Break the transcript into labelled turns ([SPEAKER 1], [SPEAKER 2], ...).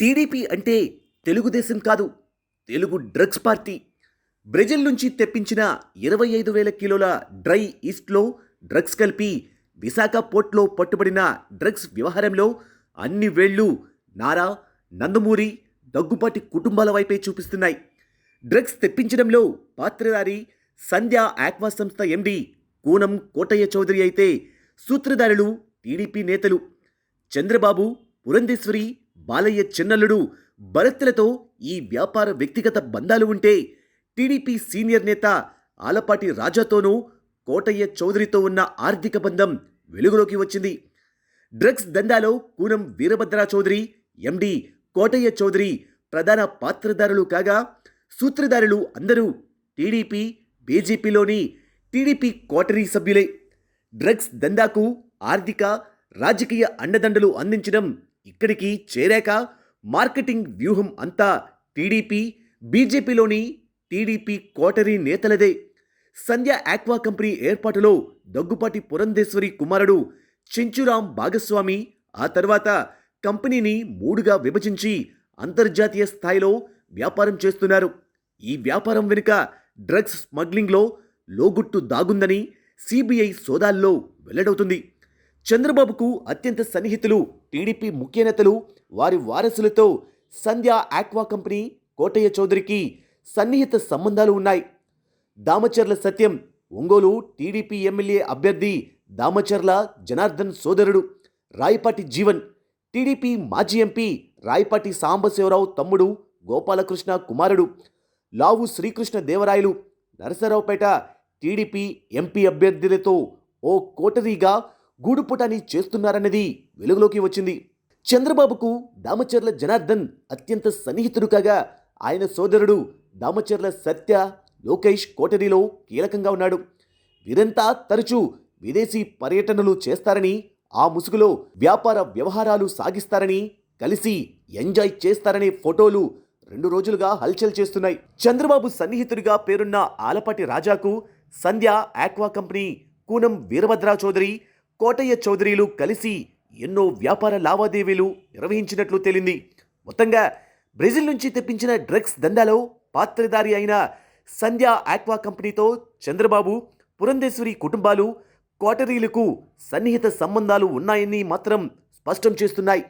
[SPEAKER 1] TDP అంటే తెలుగుదేశం కాదు Telugu drugs party. Brazil నుంచి తెప్పించిన ఇరవై ఐదు వేల కిలోల డ్రై ఈస్ట్లో డ్రగ్స్ కలిపి విశాఖ పోర్ట్లో పట్టుబడిన డ్రగ్స్ వ్యవహారంలో అన్ని వేళ్ళు నారా నందమూరి దగ్గుపాటి కుటుంబాల వైపే చూపిస్తున్నాయి. డ్రగ్స్ తెప్పించడంలో పాత్రధారి సంధ్య ఆక్వా సంస్థ ఎండి కూనం కోటయ్య చౌదరి అయితే సూత్రధారులు టీడీపీ నేతలు. చంద్రబాబు పురంధేశ్వరి బాలయ్య చిన్నల్లుడు భరత్లతో ఈ వ్యాపార వ్యక్తిగత బంధాలు ఉంటే టీడీపీ సీనియర్ నేత ఆలపాటి రాజాతోనూ కోటయ్య చౌదరితో ఉన్న ఆర్థిక బంధం వెలుగులోకి వచ్చింది. డ్రగ్స్ దందాలో కూనం వీరభద్ర చౌదరి ఎండి కోటయ్య చౌదరి ప్రధాన పాత్రధారులు కాగా సూత్రధారులు అందరూ టీడీపీ బీజేపీలోని టీడీపీ కోటరీ సభ్యులే. డ్రగ్స్ దందాకు ఆర్థిక రాజకీయ అండదండలు అందించడం ఇక్కడికి చేరాక మార్కెటింగ్ వ్యూహం అంతా టీడీపీ బీజేపీలోని టీడీపీ కోటరీ నేతలదే. సంధ్య ఆక్వా కంపెనీ ఏర్పాటులో దగ్గుపాటి పురంధేశ్వరి కుమారుడు చెంచురాం భాగస్వామి ఆ తర్వాత కంపెనీని మూడుగా విభజించి అంతర్జాతీయ స్థాయిలో వ్యాపారం చేస్తున్నారు. ఈ వ్యాపారం వెనుక డ్రగ్స్ స్మగ్లింగ్లో లోగుట్టు దాగుందని సిబిఐ సోదాల్లో వెల్లడవుతుంది. చంద్రబాబుకు అత్యంత సన్నిహితులు టీడీపీ ముఖ్య నేతలు వారి వారసులతో సంధ్య ఆక్వా కంపెనీ కోటయ్య చౌదరికి సన్నిహిత సంబంధాలు ఉన్నాయి. దామచర్ల సత్యం ఒంగోలు టీడీపీ ఎమ్మెల్యే అభ్యర్థి దామచర్ల జనార్దన్ సోదరుడు రాయపాటి జీవన్ టీడీపీ మాజీ ఎంపీ రాయపాటి సాంబశివరావు తమ్ముడు గోపాలకృష్ణ కుమారుడు లావు శ్రీకృష్ణ దేవరాయలు నరసరావుపేట టీడీపీ ఎంపీ అభ్యర్థులతో ఓ కోటరీగా గూడుపుటాని చేస్తున్నారన్నది వెలుగులోకి వచ్చింది. చంద్రబాబుకు దామచర్ల జనార్దన్ అత్యంత సన్నిహితుడు కాగా ఆయన సోదరుడు దామచర్ల సత్య లోకేష్ కోటరీలో కీలకంగా ఉన్నాడు. వీరంతా తరచూ విదేశీ పర్యటనలు చేస్తారని ఆ ముసుగులో వ్యాపార వ్యవహారాలు సాగిస్తారని కలిసి ఎంజాయ్ చేస్తారనే ఫోటోలు రెండు రోజులుగా హల్చల్ చేస్తున్నాయి. చంద్రబాబు సన్నిహితుడిగా పేరున్న ఆలపాటి రాజాకు సంధ్య ఆక్వా కంపెనీ కూనం వీరభద్ర చౌదరి కోటయ్య చౌదరిలు కలిసి ఎన్నో వ్యాపార లావాదేవీలు నిర్వహించినట్లు తేలింది. మొత్తంగా బ్రెజిల్ నుంచి తెప్పించిన డ్రగ్స్ దందాలో పాత్రధారి అయిన సంధ్య ఆక్వా కంపెనీతో చంద్రబాబు పురంధేశ్వరి కుటుంబాలు కోటరీలకు సన్నిహిత సంబంధాలు ఉన్నాయని మాత్రం స్పష్టం చేస్తున్నాయి.